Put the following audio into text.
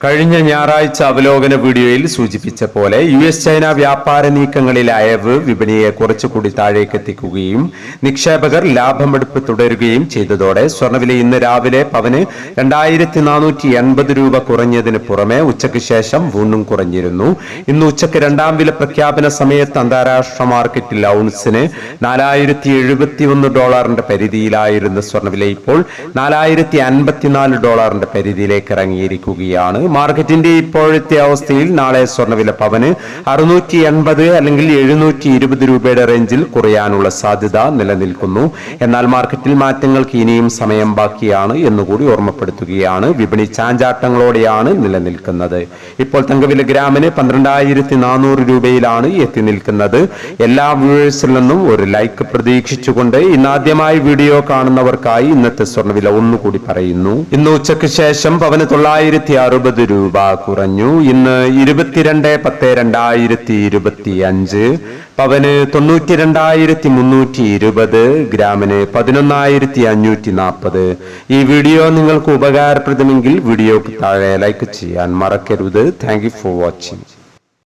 കഴിഞ്ഞ ഞായറാഴ്ച അവലോകന വീഡിയോയിൽ സൂചിപ്പിച്ച പോലെ യു എസ് ചൈന വ്യാപാര നീക്കങ്ങളിൽ അയവ് വിപണിയെ കുറച്ചുകൂടി താഴേക്കെത്തിക്കുകയും നിക്ഷേപകർ ലാഭമെടുപ്പ് തുടരുകയും ചെയ്തതോടെ സ്വർണവില ഇന്ന് രാവിലെ പവന് രണ്ടായിരത്തി നാനൂറ്റി എൺപത് രൂപ കുറഞ്ഞതിന് പുറമെ ഉച്ചയ്ക്ക് ശേഷം വീണ്ടും കുറഞ്ഞിരുന്നു. ഇന്ന് ഉച്ചയ്ക്ക് രണ്ടാം വില പ്രഖ്യാപന സമയത്ത് അന്താരാഷ്ട്ര മാർക്കറ്റിൽ ഔൺസിന് നാലായിരത്തി ഡോളറിന്റെ പരിധിയിലായിരുന്ന സ്വർണവില ഇപ്പോൾ നാലായിരത്തി അൻപത്തിനാല് ഡോളറിന്റെ പരിധിയിലേക്ക് ഇറങ്ങിയിരിക്കുകയാണ്. മാർക്കറ്റിന്റെ ഇപ്പോഴത്തെ അവസ്ഥയിൽ നാളെ സ്വർണവില പവന് അറുന്നൂറ്റി എൺപത് അല്ലെങ്കിൽ എഴുന്നൂറ്റി ഇരുപത് രൂപയുടെ റേഞ്ചിൽ കുറയാനുള്ള സാധ്യത നിലനിൽക്കുന്നു. എന്നാൽ മാർക്കറ്റിൽ മാറ്റങ്ങൾക്ക് ഇനിയും സമയം ബാക്കിയാണ് എന്നുകൂടി ഓർമ്മപ്പെടുത്തുകയാണ് വിപണി ചാഞ്ചാട്ടങ്ങളോടെയാണ് നിലനിൽക്കുന്നത്. ഇപ്പോൾ തങ്കവില ഗ്രാമിന് പന്ത്രണ്ടായിരത്തി നാനൂറ് രൂപയിലാണ് എത്തി നിൽക്കുന്നത്. എല്ലാ വ്യൂവേഴ്സിൽ നിന്നും ഒരു ലൈക്ക് പ്രതീക്ഷിച്ചുകൊണ്ട് ഇന്നാദ്യമായി വീഡിയോ കാണുന്നവർക്കായി ഇന്നത്തെ സ്വർണവില ഒന്നുകൂടി പറയുന്നു. ഇന്ന് ഉച്ചയ്ക്ക് ശേഷം പവന് തൊള്ളായിരത്തി അറുപത് രൂപ കുറഞ്ഞു. ഇന്ന് ഇരുപത്തിരണ്ട് പത്ത് രണ്ടായിരത്തി ഇരുപത്തി അഞ്ച് പവന് തൊണ്ണൂറ്റി രണ്ടായിരത്തി മുന്നൂറ്റി ഇരുപത് ഗ്രാമിന് പതിനൊന്നായിരത്തി അഞ്ഞൂറ്റി നാൽപ്പത് ഈ വീഡിയോ നിങ്ങൾക്ക് ഉപകാരപ്രദമെങ്കിൽ വീഡിയോക്ക് താഴെ ലൈക്ക് ചെയ്യാൻ മറക്കരുത്. Thank for watching